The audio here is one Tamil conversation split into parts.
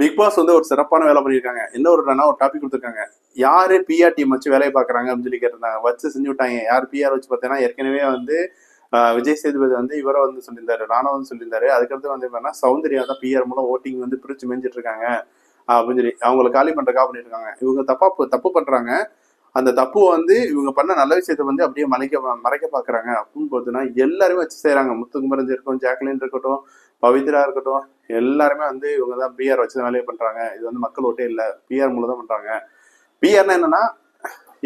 பிக் பாஸ் வந்து ஒரு சிறப்பான வேலை பண்ணியிருக்காங்க. என்ன ஒரு ஒரு டாபிக் கொடுத்துருக்காங்க. யாரு பிஆர் டீம் வச்சு வேலையை பார்க்குறாங்க அப்படின்னு சொல்லி கேட்டிருந்தாங்க. வச்சு செஞ்சு விட்டாங்க. யார் பிஆர் வச்சு பார்த்தீங்கன்னா ஏற்கனவே வந்து விஜய் சேதுபதி வந்து இவரை வந்து சொல்லியிருந்தாரு நானும் வந்து சொல்லியிருந்தாரு. அதுக்கடுத்து வந்து என்னன்னா சௌந்தர்யா தான் பிஆர் மூலம் ஓட்டிங் வந்து பிரிச்சு மேஞ்சிட்டு இருக்காங்க அப்படின்னு சொல்லி அவங்கள காலி பண்றக்கா பண்ணிருக்காங்க இவங்க தப்பா தப்பு பண்றாங்க. அந்த தப்பு வந்து இவங்க பண்ண நல்ல விஷயத்தை வந்து அப்படியே மறைக்க மறைக்க பாக்குறாங்க அப்படின்னு பார்த்தீங்கன்னா எல்லாருமே வச்சு செய்யறாங்க. முத்துக்குமரன் இருக்கட்டும் ஜாக்லின் இருக்கட்டும் பவித்ரா இருக்கட்டும் எல்லாருமே வந்து இவங்க தான் பிஆர் வச்சு தான் வேலையை பண்றாங்க. இது வந்து மக்கள் ஓட்டே இல்லை. பிஆர் மூலம் தான் பண்றாங்க பிஆர்னா என்னன்னா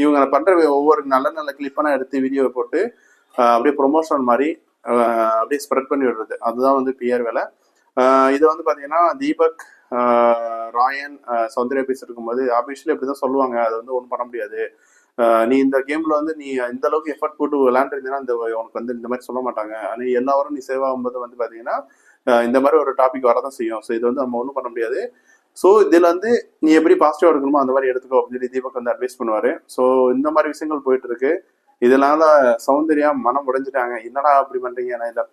இவங்க பண்ற ஒவ்வொரு நல்ல நல்ல கிளிப்பெல்லாம் எடுத்து வீடியோவை போட்டு அப்படியே ப்ரொமோஷன் மாதிரி அப்படியே ஸ்ப்ரெட் பண்ணி விடுறது. அதுதான் வந்து பிஆர் வேலை. இது வந்து பார்த்தீங்கன்னா தீபக் ராயன் சௌந்தர்யா பேசிட்டு இருக்கும்போது ஆபீஷியலி இப்படி தான் சொல்லுவாங்க. அது வந்து ஒன்றும் பண்ண முடியாது. நீ இந்த கேம்ல வந்து நீ இந்த அளவுக்கு எஃபர்ட் போட்டு விளையாண்டுருந்தீங்கன்னா இந்த உனக்கு வந்து இந்த மாதிரி சொல்ல மாட்டாங்க. ஆனால் எல்லா வாரம் நீ சேவ் ஆகும்போது வந்து பாத்தீங்கன்னா இந்த மாதிரி ஒரு டாபிக் வரதான் செய்யும். ஸோ இது வந்து நம்ம ஒன்றும் பண்ண முடியாது. ஸோ இதில் வந்து நீ எப்படி பாசிட்டிவா எடுக்கணுமோ அந்த மாதிரி எடுத்துக்கோ அப்படின்னு சொல்லி தீபக் வந்து அட்வைஸ் பண்ணுவாரு. ஸோ இந்த மாதிரி விஷயங்கள் போயிட்டு இருக்கு. இதனால சௌந்தர்யா மனம் உடைஞ்சிட்டாங்க. என்னடா அப்படி பண்றீங்க? நான் இதை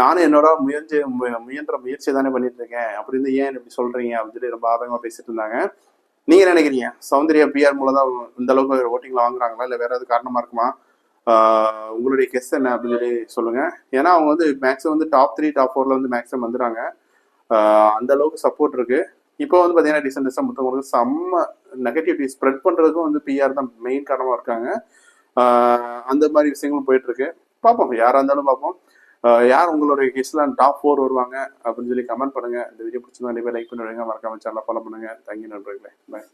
நானும் என்னோட முயற்சி முயன்ற முயற்சி தானே பண்ணிட்டு இருக்கேன். அப்படின்னு ஏன் இப்படி சொல்றீங்க? அப்படின்னு சொல்லி ரொம்ப ஆதங்கமா பேசிட்டு இருந்தாங்க. நீங்க நினைக்கிறீங்க? சௌந்தர்யா பிஆர் மூலம் தான் இந்த அளவுக்கு ஓட்டிங்ல வாங்குறாங்களா? இல்ல வேற ஏதாவது காரணமா இருக்குமா? உங்களுடைய கெஸ் என்ன அப்படின்னு சொல்லி சொல்லுங்க. ஏன்னா அவங்க வந்து மேக்ஸிமம் வந்து டாப் த்ரீ டாப் ஃபோர்ல வந்து மேக்ஸிமம் வந்துடுறாங்க. அந்த அளவுக்கு சப்போர்ட் இருக்கு. இப்போ வந்து பாத்தீங்கன்னா ரீசெண்ட் ரீசெண்ட் முத்தவங்களுக்கு செம்ம நெகட்டிவிட்டி ஸ்ப்ரெட் பண்றதுக்கும் வந்து பிஆர் தான் மெயின் காரணமா இருக்காங்க. அந்த மாதிரி விஷயங்களும் போயிட்டு இருக்கு. பார்ப்போம். யாரா இருந்தாலும் பார்ப்போம். யார் உங்களுடைய கெஸ்ட்ல டாப் ஃபோர் வருவாங்க அப்படின்னு சொல்லி கமெண்ட் பண்ணுங்க. இந்த வீடியோ பிடிச்சிருந்தா கண்டிப்பா லைக் பண்ணி மறக்காம சேனல் ஃபாலோ பண்ணுங்க. தேங்க்யூ நண்பர்களே. பாய்